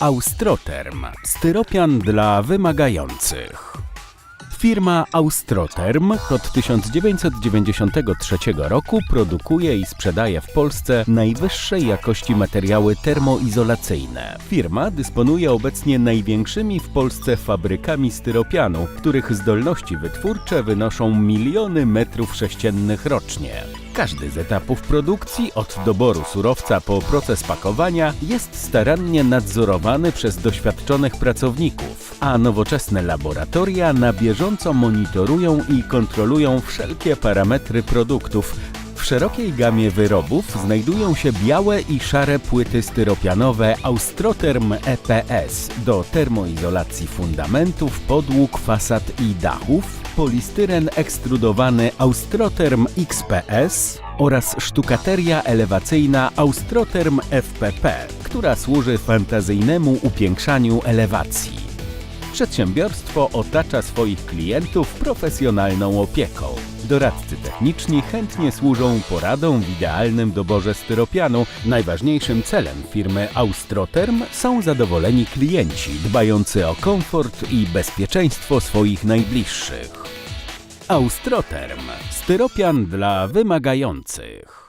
Austroterm. Styropian dla wymagających. Firma Austroterm od 1993 roku produkuje i sprzedaje w Polsce najwyższej jakości materiały termoizolacyjne. Firma dysponuje obecnie największymi w Polsce fabrykami styropianu, których zdolności wytwórcze wynoszą miliony metrów sześciennych rocznie. Każdy z etapów produkcji, od doboru surowca po proces pakowania, jest starannie nadzorowany przez doświadczonych pracowników, a nowoczesne laboratoria na bieżąco monitorują i kontrolują wszelkie parametry produktów. W szerokiej gamie wyrobów znajdują się białe i szare płyty styropianowe Austroterm EPS do termoizolacji fundamentów, podłóg, fasad i dachów, polistyren ekstrudowany Austroterm XPS oraz sztukateria elewacyjna Austroterm FPP, która służy fantazyjnemu upiększaniu elewacji. Przedsiębiorstwo otacza swoich klientów profesjonalną opieką. Doradcy techniczni chętnie służą poradą w idealnym doborze styropianu. Najważniejszym celem firmy Austroterm są zadowoleni klienci, dbający o komfort i bezpieczeństwo swoich najbliższych. Austroterm. Styropian dla wymagających.